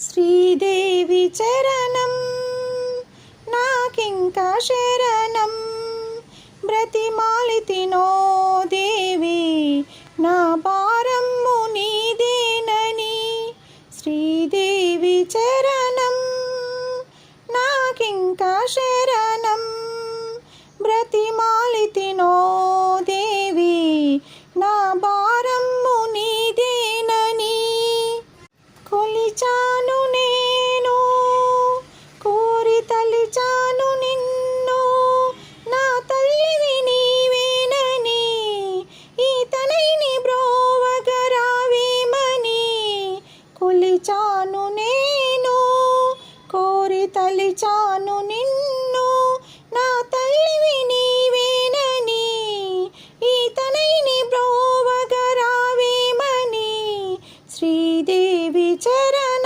శ్రీదేవి చరణం నాకింకా శరణం. బ్రతిమాలితినో దేవి నా భారమ్ము నీదేనని. శ్రీదేవి చరణం తలిచాను నిన్ను నా తల్లివి నీవేనని ఈ తనైని బ్రోవగరావేమని శ్రీదేవి చరణ